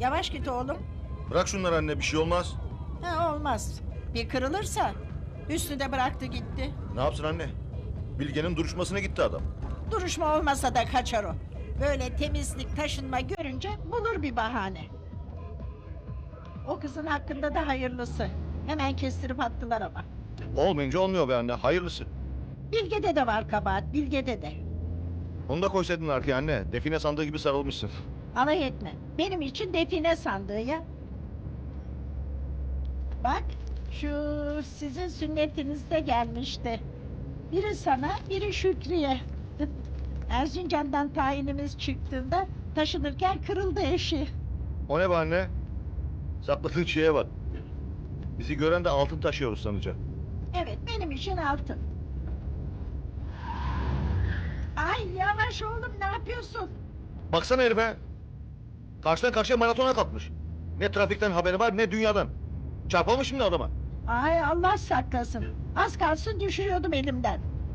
Yavaş git oğlum. Bırak şunları anne bir şey olmaz. Ha, olmaz. Bir kırılırsa Hüsnü de bıraktı gitti. Ne yapsın anne? Bilge'nin duruşmasına gitti adam. Duruşma olmasa da kaçar o. Böyle temizlik taşınma görünce bulur bir bahane. O kızın hakkında da hayırlısı. Hemen kestirip attılar ama. Olmayınca olmuyor be anne hayırlısı. Bilge'de de var kabahat, Bilge'de de. Onu da koysaydın arkaya anne. Define sandığı gibi sarılmışsın. Alay etme. Benim için define sandığı ya. Bak, şu sizin sünnetinizde gelmişti. Biri sana, biri Şükriye. Erzincan'dan tayinimiz çıktığında taşınırken kırıldı eşi. O ne be anne? Sakladığın şeye bak. Bizi gören de altın taşıyoruz sanacak. Evet, benim için altın. Ay yavaş oğlum, ne yapıyorsun? Baksana herife. Karşıdan karşıya maratona kalkmış. Ne trafikten haberi var ne dünyadan. Çarpalım şimdi adama. Ay Allah saklasın. Az kalsın düşürüyordum elimden.